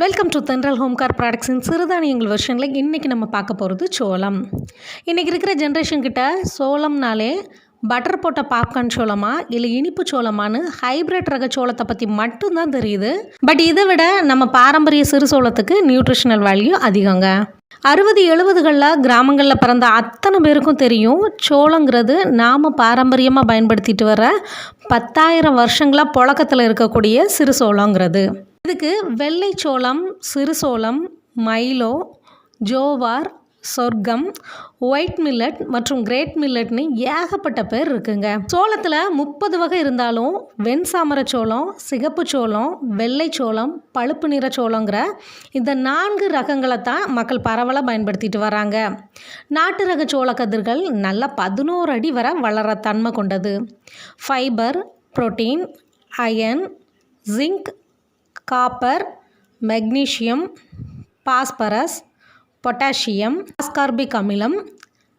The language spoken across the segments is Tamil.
Welcome to Thendral home care ப்ராடக்ட்ஸின் சிறுதானியங்கள் வருஷனில் இன்றைக்கி நம்ம பார்க்க போகிறது சோளம். இன்றைக்கி இருக்கிற ஜென்ரேஷன் கிட்ட சோளம்னாலே பட்டர் போட்ட பாப்கார்ன் சோளமா இல்லை இனிப்பு சோளமானு ஹைப்ரிட் ரக சோளத்தை பற்றி மட்டும்தான் தெரியுது. பட் இதை விட நம்ம பாரம்பரிய சிறு சோளத்துக்கு நியூட்ரிஷனல் வேல்யூ அதிகங்க. அறுபது எழுபதுகளில் கிராமங்களில் பிறந்த அத்தனை பேருக்கும் தெரியும் சோளங்கிறது நாம் பாரம்பரியமாக பயன்படுத்திட்டு வர பத்தாயிரம் வருஷங்களாக புழக்கத்தில் இருக்கக்கூடிய சிறு சோளங்கிறது. இதுக்கு வெள்ளை சோளம் சிறு சோளம் மைலோ ஜோவார் சொர்க்கம் ஒயிட் மில்லட் மற்றும் கிரேட் மில்லட்னு ஏகப்பட்ட பேர் இருக்குங்க. சோளத்தில் முப்பது வகை இருந்தாலும் வெண்சாமர சோளம் சிகப்பு சோளம் வெள்ளை சோளம் பழுப்பு நிற சோளங்கிற இந்த நான்கு ரகங்களை தான் மக்கள் பரவலாக பயன்படுத்திட்டு வராங்க. நாட்டு ரக சோள கதிர்கள் நல்ல பதினோரு அடி வரை வளர தன்மை கொண்டது. Fibre protein iron zinc copper magnesium phosphorus potassium ascorbic அமிலம்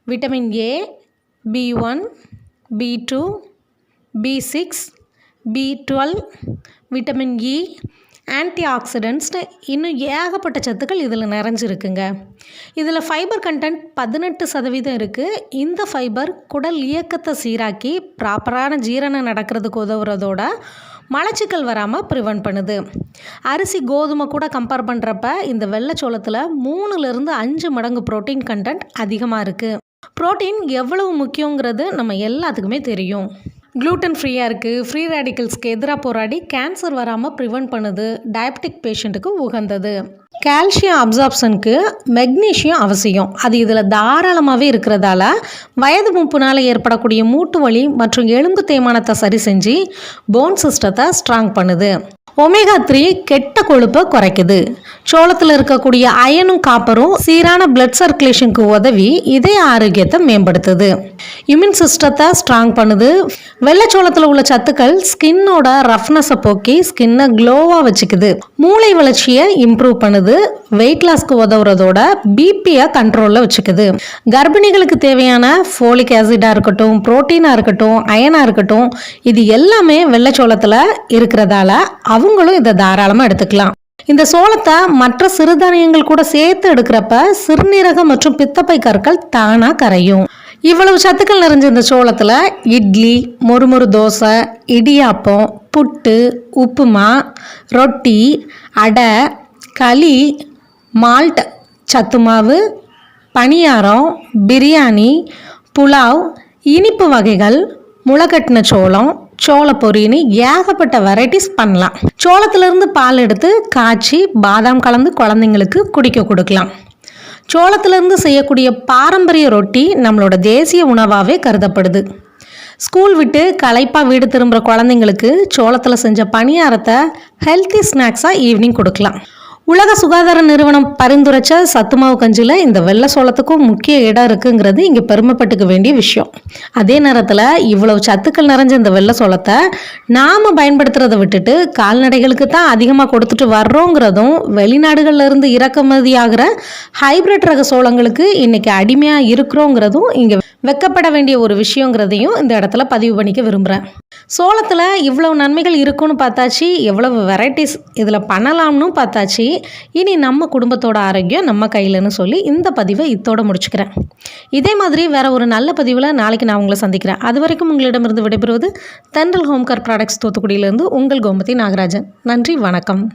vitamin A B one B two B six B twelve vitamin E anti ஆக்சிடென்ட்ஸ்னு இன்னும் ஏகப்பட்ட சத்துக்கள் இதில் நிறைஞ்சிருக்குங்க. இதில் ஃபைபர் கண்டென்ட் பதினெட்டு சதவீதம் இருக்குது இந்த ஃபைபர் குடல் இயக்கத்தை சீராக்கி ப்ராப்பரான ஜீரணம் நடக்கிறதுக்கு உதவுறதோட மலச்சிக்கல் வராமல் ப்ரிவெண்ட் பண்ணுது. அரிசி கோதுமை கூட கம்பேர் பண்ணுறப்ப இந்த வெள்ளைச்சோளத்தில் மூணுலேருந்து அஞ்சு மடங்கு ப்ரோட்டீன் கண்டென்ட் அதிகமாக இருக்குது ப்ரோட்டீன் எவ்வளவு முக்கியங்கிறது நம்ம எல்லாத்துக்குமே தெரியும். க்ளூட்டன் ஃப்ரீயாக இருக்குது ஃப்ரீ ரேடிக்கல்ஸ்க்கு எதிராக போராடி கேன்சர் வராமல் ப்ரிவெண்ட் பண்ணுது. டயபெட்டிக் பேஷண்ட்டுக்கு உகந்தது. கால்சியம் அப்சார்ப்ஷனுக்கு மெக்னீஷியம் அவசியம். அது இதில் தாராளமாகவே இருக்கிறதால வயது மூப்புனால் ஏற்படக்கூடிய மூட்டு வலி மற்றும் எலும்பு தேய்மானத்தை சரி செஞ்சு போன் சிஸ்டத்தை ஸ்ட்ராங் பண்ணுது. ஒமேகா த்ரீ கெட்ட கொழுப்பை குறைக்குது. சோளத்தில் இருக்கக்கூடிய அயனும் காப்பரும் சீரான பிளட் சர்க்குலேஷனுக்கு உதவி இதய ஆரோக்கியத்தை மேம்படுத்துது. இம்யூன் சிஸ்டத்தை ஸ்ட்ராங் பண்ணுது. வெள்ளச்சோளத்தில் உள்ள சத்துக்கள் ஸ்கின்னோட ரஃப்னஸை போக்கி ஸ்கின்னை க்ளோவாக வச்சுக்குது. மூளை வளர்ச்சியை இம்ப்ரூவ் பண்ணுது வெயிட் லாஸ்க்கு உதவுறதோட பிபியை கண்ட்ரோலில் வச்சுக்குது. கர்ப்பிணிகளுக்கு தேவையான ஃபோலிக் ஆசிடாக இருக்கட்டும் ப்ரோட்டீனாக இருக்கட்டும் அயனாக இருக்கட்டும் இது எல்லாமே வெள்ளைச்சோளத்தில் இருக்கிறதால அவங்களும் இதை தாராளமாக எடுத்துக்கலாம். இந்த சோளத்தை மற்ற சிறுதானியங்கள் கூட சேர்த்து எடுக்கிறப்ப சிறுநீரகம் மற்றும் பித்தப்பை கற்கள் தானாக கரையும். இவ்வளவு சத்துக்கள் நிறைஞ்ச இந்த சோளத்தில் இட்லி மொறுமொறு தோசை இடியாப்பம் புட்டு உப்புமா ரொட்டி அடை களி மால்ட் சத்து மாவு பணியாரம் பிரியாணி புலாவ் இனிப்பு வகைகள் முளைக்கட்டின சோளம் சோள பொரின்னு ஏகப்பட்ட வெரைட்டிஸ் பண்ணலாம். சோளத்திலிருந்து பால் எடுத்து காய்ச்சி பாதாம் கலந்து குழந்தைங்களுக்கு குடிக்க கொடுக்கலாம். சோளத்திலிருந்து செய்யக்கூடிய பாரம்பரிய ரொட்டி நம்மளோட தேசிய உணவாகவே கருதப்படுது. ஸ்கூல் விட்டு களைப்பாக வீடு திரும்புகிற குழந்தைங்களுக்கு சோளத்தில் செஞ்ச பணியாரத்தை ஹெல்த்தி ஸ்நாக்ஸாக ஈவினிங் கொடுக்கலாம். உலக சுகாதார நிறுவனம் பரிந்துரைச்ச சத்துமாவு கஞ்சியில் இந்த வெள்ளை சோளத்துக்கும் முக்கிய இடம் இருக்குங்கிறது இங்கே பெருமைப்பட்டுக்க வேண்டிய விஷயம். அதே நேரத்தில் இவ்வளவு சத்துக்கள் நிறைஞ்ச இந்த வெள்ளை சோளத்தை நாம் பயன்படுத்துறதை விட்டுட்டு கால்நடைகளுக்கு தான் அதிகமாக கொடுத்துட்டு வர்றோங்கிறதும் வெளிநாடுகளில் இருந்து இறக்குமதி ஆகிற ஹைபிரிட் ரக சோளங்களுக்கு இன்றைக்கி அடிமையாக இருக்கிறோங்கிறதும் இங்கே வெக்கப்பட வேண்டிய ஒரு விஷயங்கிறதையும் இந்த இடத்துல பதிவு பண்ணிக்க விரும்புகிறேன் சோளத்தில் இவ்வளவு நன்மைகள் இருக்குன்னு பார்த்தாச்சு எவ்வளவு வெரைட்டிஸ் இதில் பண்ணலாம்னு பார்த்தாச்சு. இனி நம்ம குடும்பத்தோட ஆரோக்கியம் நம்ம கையிலன்னு சொல்லி இந்த பதிவை இத்தோட முடிச்சுக்கிறேன். இதே மாதிரி வேறு ஒரு நல்ல பதிவில் நாளைக்கு நான் உங்களை சந்திக்கிறேன். அது வரைக்கும் உங்களிடமிருந்து விடைபெறுவது தென்றல் ஹோம்கார் ப்ராடக்ட்ஸ் தூத்துக்குடியிலேருந்து உங்கள் கோமதி நாகராஜன். நன்றி வணக்கம்.